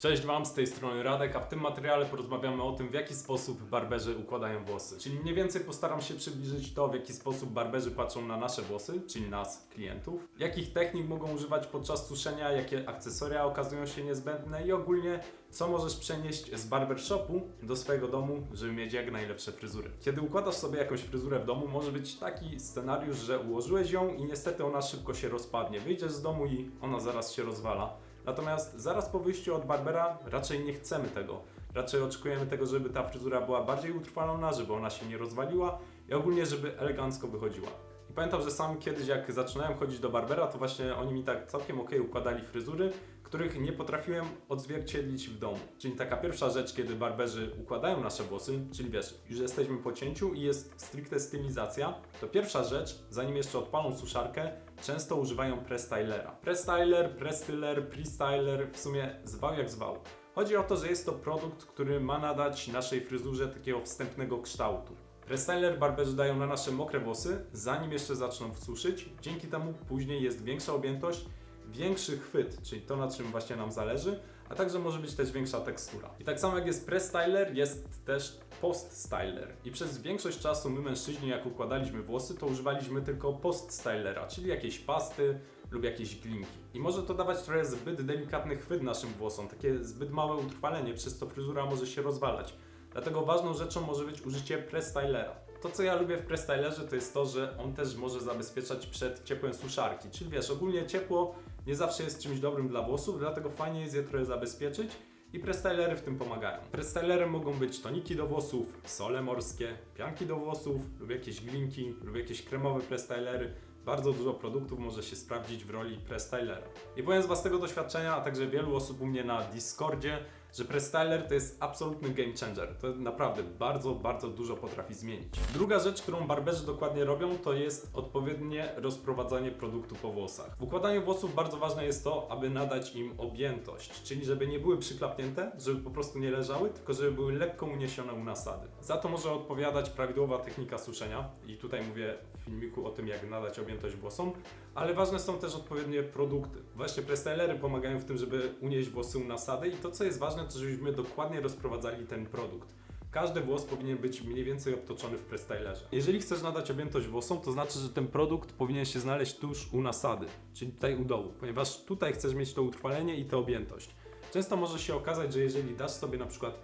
Cześć Wam, z tej strony Radek, a w tym materiale porozmawiamy o tym, w jaki sposób barberzy układają włosy. Czyli mniej więcej postaram się przybliżyć to, w jaki sposób barberzy patrzą na nasze włosy, czyli nas, klientów, jakich technik mogą używać podczas suszenia, jakie akcesoria okazują się niezbędne i ogólnie, co możesz przenieść z barbershopu do swojego domu, żeby mieć jak najlepsze fryzury. Kiedy układasz sobie jakąś fryzurę w domu, może być taki scenariusz, że ułożyłeś ją i niestety ona szybko się rozpadnie. Wyjdziesz z domu i ona zaraz się rozwala. Natomiast zaraz po wyjściu od Barbera raczej nie chcemy tego. Raczej oczekujemy tego, żeby ta fryzura była bardziej utrwalona, żeby ona się nie rozwaliła i ogólnie, żeby elegancko wychodziła. I pamiętam, że sam kiedyś jak zaczynałem chodzić do Barbera, to właśnie oni mi tak całkiem ok układali fryzury, których nie potrafiłem odzwierciedlić w domu. Czyli taka pierwsza rzecz, kiedy barberzy układają nasze włosy, czyli wiesz, już jesteśmy po cięciu i jest stricte stylizacja, to pierwsza rzecz, zanim jeszcze odpalą suszarkę, często używają prestylera. Prestyler, prestyler, prestyler, w sumie zwał jak zwał. Chodzi o to, że jest to produkt, który ma nadać naszej fryzurze takiego wstępnego kształtu. Prestyler barberzy dają na nasze mokre włosy, zanim jeszcze zaczną suszyć. Dzięki temu później jest większa objętość, większy chwyt, czyli to na czym właśnie nam zależy, a także może być też większa tekstura. I tak samo jak jest prestyler, jest też post-styler. I przez większość czasu my mężczyźni, jak układaliśmy włosy, to używaliśmy tylko post-stylera, czyli jakieś pasty lub jakieś glinki. I może to dawać trochę zbyt delikatny chwyt naszym włosom, takie zbyt małe utrwalenie, przez to fryzura może się rozwalać. Dlatego ważną rzeczą może być użycie prestylera. To, co ja lubię w prestylerze, to jest to, że on też może zabezpieczać przed ciepłem suszarki. Czyli wiesz, ogólnie ciepło nie zawsze jest czymś dobrym dla włosów, dlatego fajnie jest je trochę zabezpieczyć i prestylery w tym pomagają. Prestylerem mogą być toniki do włosów, sole morskie, pianki do włosów lub jakieś glinki lub jakieś kremowe prestylery. Bardzo dużo produktów może się sprawdzić w roli prestylera. I powiem z własnego doświadczenia, a także wielu osób u mnie na Discordzie, że prestyler to jest absolutny game changer. To naprawdę bardzo, bardzo dużo potrafi zmienić. Druga rzecz, którą barberzy dokładnie robią, to jest odpowiednie rozprowadzanie produktu po włosach. W układaniu włosów bardzo ważne jest to, aby nadać im objętość, czyli żeby nie były przyklapnięte, żeby po prostu nie leżały, tylko żeby były lekko uniesione u nasady. Za to może odpowiadać prawidłowa technika suszenia i tutaj mówię w filmiku o tym, jak nadać objętość włosom, ale ważne są też odpowiednie produkty. Właśnie prestylery pomagają w tym, żeby unieść włosy u nasady i to, co jest ważne, to żebyśmy dokładnie rozprowadzali ten produkt. Każdy włos powinien być mniej więcej obtoczony w prestylerze. Jeżeli chcesz nadać objętość włosom, to znaczy, że ten produkt powinien się znaleźć tuż u nasady, czyli tutaj u dołu, ponieważ tutaj chcesz mieć to utrwalenie i tę objętość. Często może się okazać, że jeżeli dasz sobie na przykład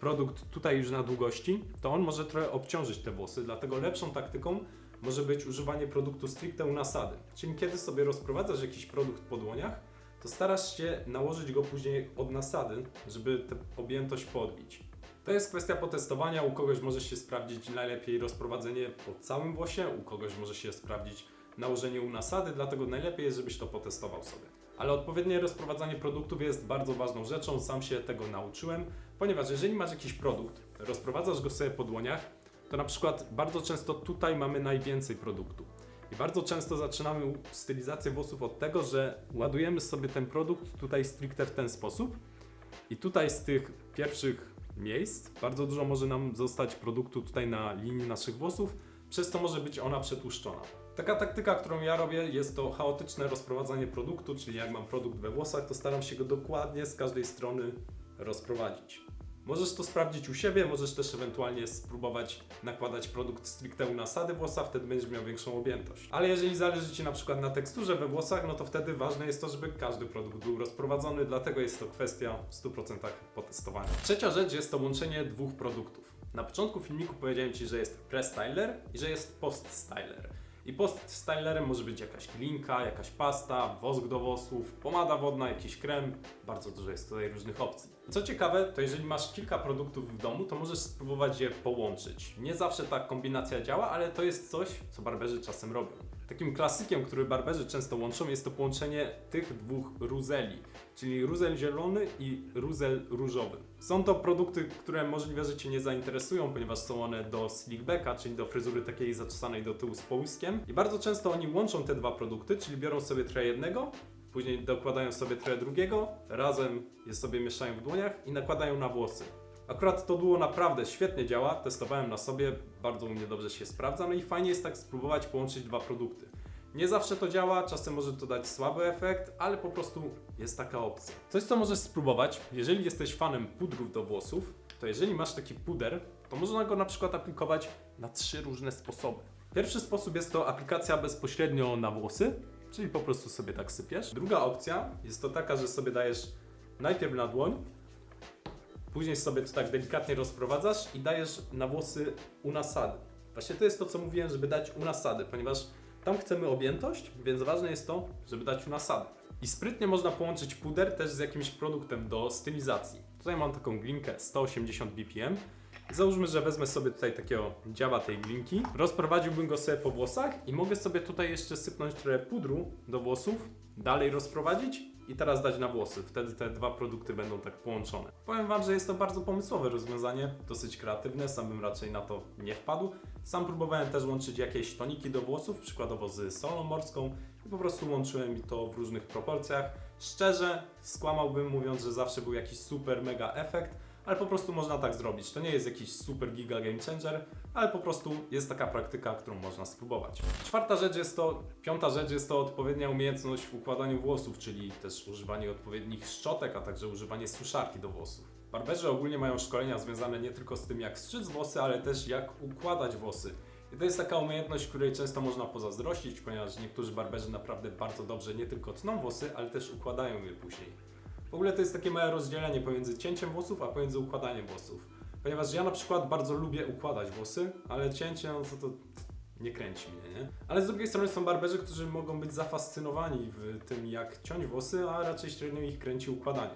produkt tutaj już na długości, to on może trochę obciążyć te włosy, dlatego lepszą taktyką może być używanie produktu stricte u nasady. Czyli kiedy sobie rozprowadzasz jakiś produkt po dłoniach, to starasz się nałożyć go później od nasady, żeby tę objętość podbić. To jest kwestia potestowania. U kogoś może się sprawdzić najlepiej rozprowadzenie po całym włosie, u kogoś może się sprawdzić nałożenie u nasady, dlatego najlepiej jest, żebyś to potestował sobie. Ale odpowiednie rozprowadzanie produktów jest bardzo ważną rzeczą, sam się tego nauczyłem, ponieważ jeżeli masz jakiś produkt, rozprowadzasz go sobie po dłoniach, to na przykład bardzo często tutaj mamy najwięcej produktu. I bardzo często zaczynamy stylizację włosów od tego, że ładujemy sobie ten produkt tutaj stricte w ten sposób. I tutaj z tych pierwszych miejsc bardzo dużo może nam zostać produktu tutaj na linii naszych włosów, przez to może być ona przetłuszczona. Taka taktyka, którą ja robię, jest to chaotyczne rozprowadzanie produktu, czyli jak mam produkt we włosach, to staram się go dokładnie z każdej strony rozprowadzić. Możesz to sprawdzić u siebie, możesz też ewentualnie spróbować nakładać produkt stricte u nasady włosa, wtedy będziesz miał większą objętość. Ale jeżeli zależy Ci na przykład na teksturze we włosach, no to wtedy ważne jest to, żeby każdy produkt był rozprowadzony, dlatego jest to kwestia w 100% potestowania. Trzecia rzecz jest to łączenie dwóch produktów. Na początku filmiku powiedziałem Ci, że jest pre-styler i że jest post-styler. I post-stylerem może być jakaś glinka, jakaś pasta, wosk do włosów, pomada wodna, jakiś krem. Bardzo dużo jest tutaj różnych opcji. Co ciekawe, to jeżeli masz kilka produktów w domu, to możesz spróbować je połączyć. Nie zawsze ta kombinacja działa, ale to jest coś, co barberzy czasem robią. Takim klasykiem, który barberzy często łączą, jest to połączenie tych dwóch ruzeli, czyli ruzel zielony i ruzel różowy. Są to produkty, które możliwe, że Cię nie zainteresują, ponieważ są one do slickbacka, czyli do fryzury takiej zaczesanej do tyłu z połyskiem. I bardzo często oni łączą te dwa produkty, czyli biorą sobie trochę jednego, później dokładają sobie trochę drugiego, razem je sobie mieszają w dłoniach i nakładają na włosy. Akurat to duo naprawdę świetnie działa, testowałem na sobie, bardzo u mnie dobrze się sprawdza, no i fajnie jest tak spróbować połączyć dwa produkty. Nie zawsze to działa, czasem może to dać słaby efekt, ale po prostu jest taka opcja. Coś, co możesz spróbować, jeżeli jesteś fanem pudrów do włosów, to jeżeli masz taki puder, to można go na przykład aplikować na trzy różne sposoby. Pierwszy sposób jest to aplikacja bezpośrednio na włosy, czyli po prostu sobie tak sypiesz. Druga opcja jest to taka, że sobie dajesz najpierw na dłoń, później sobie to tak delikatnie rozprowadzasz i dajesz na włosy u nasady. Właśnie to jest to, co mówiłem, żeby dać u nasady, ponieważ tam chcemy objętość, więc ważne jest to, żeby dać u nasady. I sprytnie można połączyć puder też z jakimś produktem do stylizacji. Tutaj mam taką glinkę 180 BPM. Załóżmy, że wezmę sobie tutaj takiego działa tej glinki, rozprowadziłbym go sobie po włosach i mogę sobie tutaj jeszcze sypnąć trochę pudru do włosów, dalej rozprowadzić i teraz dać na włosy. Wtedy te dwa produkty będą tak połączone. Powiem Wam, że jest to bardzo pomysłowe rozwiązanie, dosyć kreatywne, sam bym raczej na to nie wpadł. Sam próbowałem też łączyć jakieś toniki do włosów, przykładowo z solą morską i po prostu łączyłem to w różnych proporcjach. Szczerze, skłamałbym mówiąc, że zawsze był jakiś super mega efekt, ale po prostu można tak zrobić. To nie jest jakiś super giga game changer, ale po prostu jest taka praktyka, którą można spróbować. Czwarta rzecz jest to, piąta rzecz jest to odpowiednia umiejętność w układaniu włosów, czyli też używanie odpowiednich szczotek, a także używanie suszarki do włosów. Barberzy ogólnie mają szkolenia związane nie tylko z tym, jak strzyc włosy, ale też jak układać włosy. I to jest taka umiejętność, której często można pozazdrościć, ponieważ niektórzy barberzy naprawdę bardzo dobrze nie tylko tną włosy, ale też układają je później. W ogóle to jest takie małe rozdzielenie pomiędzy cięciem włosów, a pomiędzy układaniem włosów. Ponieważ ja na przykład bardzo lubię układać włosy, ale cięcie, no to, to nie kręci mnie, nie? Ale z drugiej strony są barberzy, którzy mogą być zafascynowani w tym, jak ciąć włosy, a raczej średnio ich kręci układanie.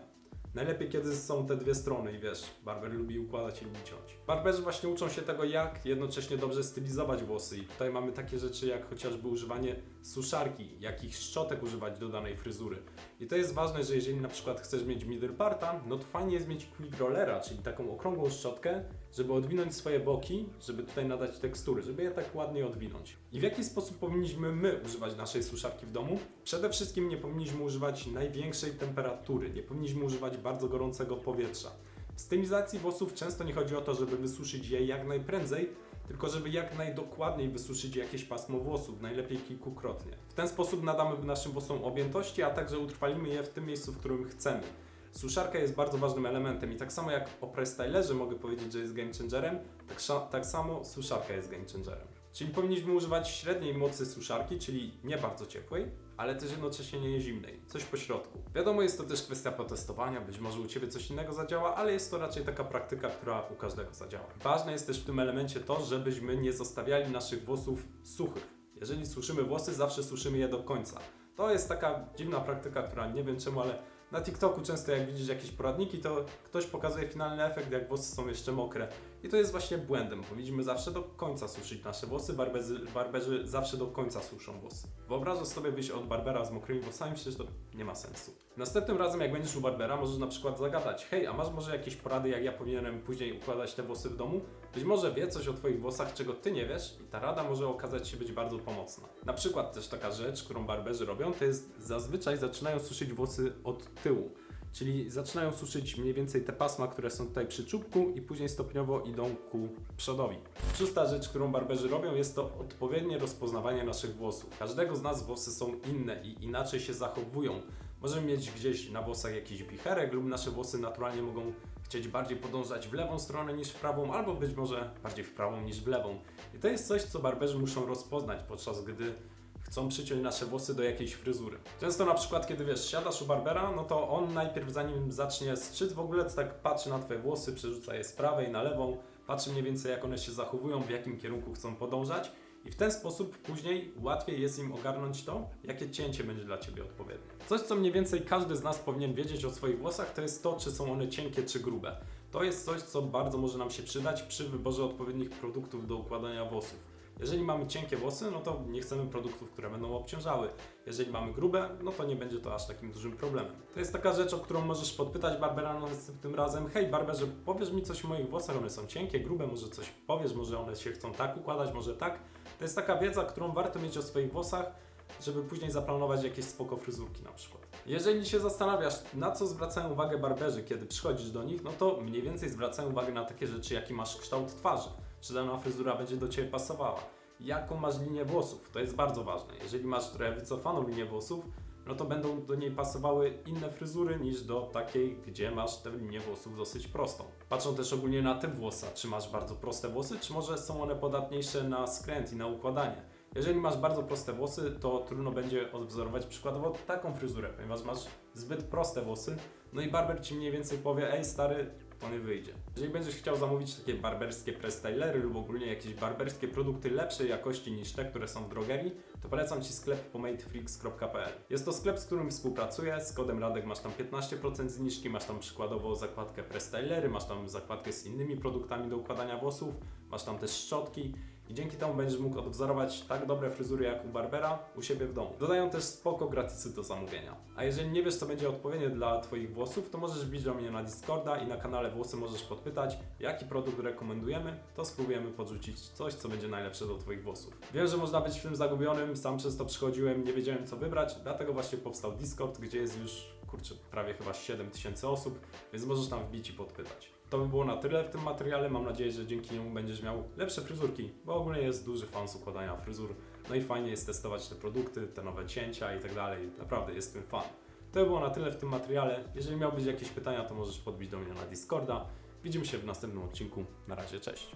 Najlepiej, kiedy są te dwie strony i wiesz, barber lubi układać i lubi ciąć. Barberzy właśnie uczą się tego, jak jednocześnie dobrze stylizować włosy i tutaj mamy takie rzeczy jak chociażby używanie suszarki, jakich szczotek używać do danej fryzury. I to jest ważne, że jeżeli na przykład chcesz mieć middle parta, no to fajnie jest mieć quick rollera, czyli taką okrągłą szczotkę, żeby odwinąć swoje boki, żeby tutaj nadać tekstury, żeby je tak ładnie odwinąć. I w jaki sposób powinniśmy my używać naszej suszarki w domu? Przede wszystkim nie powinniśmy używać największej temperatury, nie powinniśmy używać bardzo gorącego powietrza. W stylizacji włosów często nie chodzi o to, żeby wysuszyć je jak najprędzej, tylko żeby jak najdokładniej wysuszyć jakieś pasmo włosów, najlepiej kilkukrotnie. W ten sposób nadamy naszym włosom objętości, a także utrwalimy je w tym miejscu, w którym chcemy. Suszarka jest bardzo ważnym elementem i tak samo jak o prestylerze mogę powiedzieć, że jest game changerem, tak, tak samo suszarka jest game changerem. Czyli powinniśmy używać średniej mocy suszarki, czyli nie bardzo ciepłej, ale też jednocześnie nie zimnej, coś po środku. Wiadomo, jest to też kwestia potestowania, być może u Ciebie coś innego zadziała, ale jest to raczej taka praktyka, która u każdego zadziała. Ważne jest też w tym elemencie to, żebyśmy nie zostawiali naszych włosów suchych. Jeżeli suszymy włosy, zawsze suszymy je do końca. To jest taka dziwna praktyka, która nie wiem czemu, ale na TikToku często jak widzisz jakieś poradniki, to ktoś pokazuje finalny efekt, jak włosy są jeszcze mokre. I to jest właśnie błędem. Powinniśmy zawsze do końca suszyć nasze włosy. Barberzy, barberzy zawsze do końca suszą włosy. Wyobrażasz sobie wyjść od barbera z mokrymi włosami? Przecież to nie ma sensu. Następnym razem, jak będziesz u barbera, możesz na przykład zagadać: Hej, a masz może jakieś porady, jak ja powinienem później układać te włosy w domu? Być może wie coś o Twoich włosach, czego Ty nie wiesz, i ta rada może okazać się być bardzo pomocna. Na przykład też taka rzecz, którą barberzy robią, to jest zazwyczaj zaczynają suszyć włosy od tyłu. Czyli zaczynają suszyć mniej więcej te pasma, które są tutaj przy czubku i później stopniowo idą ku przodowi. Szósta rzecz, którą barberzy robią jest to odpowiednie rozpoznawanie naszych włosów. Każdego z nas włosy są inne i inaczej się zachowują. Możemy mieć gdzieś na włosach jakiś wicherek lub nasze włosy naturalnie mogą chcieć bardziej podążać w lewą stronę niż w prawą, albo być może bardziej w prawą niż w lewą. I to jest coś, co barberzy muszą rozpoznać, podczas gdy chcą przyciąć nasze włosy do jakiejś fryzury. Często na przykład, kiedy wiesz, siadasz u barbera, no to on najpierw zanim zacznie strzyc w ogóle, to tak patrzy na twoje włosy, przerzuca je z prawej na lewą, patrzy mniej więcej jak one się zachowują, w jakim kierunku chcą podążać i w ten sposób później łatwiej jest im ogarnąć to, jakie cięcie będzie dla Ciebie odpowiednie. Coś, co mniej więcej każdy z nas powinien wiedzieć o swoich włosach, to jest to, czy są one cienkie czy grube. To jest coś, co bardzo może nam się przydać przy wyborze odpowiednich produktów do układania włosów. Jeżeli mamy cienkie włosy, no to nie chcemy produktów, które będą obciążały. Jeżeli mamy grube, no to nie będzie to aż takim dużym problemem. To jest taka rzecz, o którą możesz podpytać Barbera następnym razem. Hej Barberze, powiesz mi coś o moich włosach, one są cienkie, grube, może coś powiesz, może one się chcą tak układać, może tak. To jest taka wiedza, którą warto mieć o swoich włosach, żeby później zaplanować jakieś spoko fryzurki na przykład. Jeżeli się zastanawiasz, na co zwracają uwagę barberzy, kiedy przychodzisz do nich, no to mniej więcej zwracają uwagę na takie rzeczy, jaki masz kształt twarzy, czy dana fryzura będzie do Ciebie pasowała. jaką masz linię włosów. To jest bardzo ważne. Jeżeli masz trochę wycofaną linię włosów, no to będą do niej pasowały inne fryzury niż do takiej, gdzie masz tę linię włosów dosyć prostą. Patrzą też ogólnie na typ włosa, czy masz bardzo proste włosy, czy może są one podatniejsze na skręt i na układanie. Jeżeli masz bardzo proste włosy, to trudno będzie odwzorować przykładowo taką fryzurę, ponieważ masz zbyt proste włosy, no i barber ci mniej więcej powie, ej stary, wyjdzie. Jeżeli będziesz chciał zamówić takie barberskie prestylery lub ogólnie jakieś barberskie produkty lepszej jakości niż te, które są w drogerii, to polecam Ci sklep pomadefreaks.pl. Jest to sklep, z którym współpracuję. Z kodem Radek masz tam 15% zniżki, masz tam przykładowo zakładkę prestylery, masz tam zakładkę z innymi produktami do układania włosów, masz tam też szczotki i dzięki temu będziesz mógł odwzorować tak dobre fryzury jak u Barbera u siebie w domu. Dodają też spoko gratisy do zamówienia. A jeżeli nie wiesz co będzie odpowiednie dla Twoich włosów, to możesz wbić do mnie na Discorda i na kanale Włosy możesz podpytać, jaki produkt rekomendujemy, to spróbujemy podrzucić coś, co będzie najlepsze do Twoich włosów. Wiem, że można być w tym zagubionym, sam przez to przychodziłem, nie wiedziałem co wybrać, dlatego właśnie powstał Discord, gdzie jest już, kurczę, prawie chyba 7000 osób, więc możesz tam wbić i podpytać. To by było na tyle w tym materiale. Mam nadzieję, że dzięki niemu będziesz miał lepsze fryzurki, bo ogólnie jest duży fan układania fryzur. No i fajnie jest testować te produkty, te nowe cięcia i tak dalej. Naprawdę jest tym fan. To by było na tyle w tym materiale. Jeżeli miałbyś jakieś pytania, to możesz podbić do mnie na Discorda. Widzimy się w następnym odcinku. Na razie, cześć.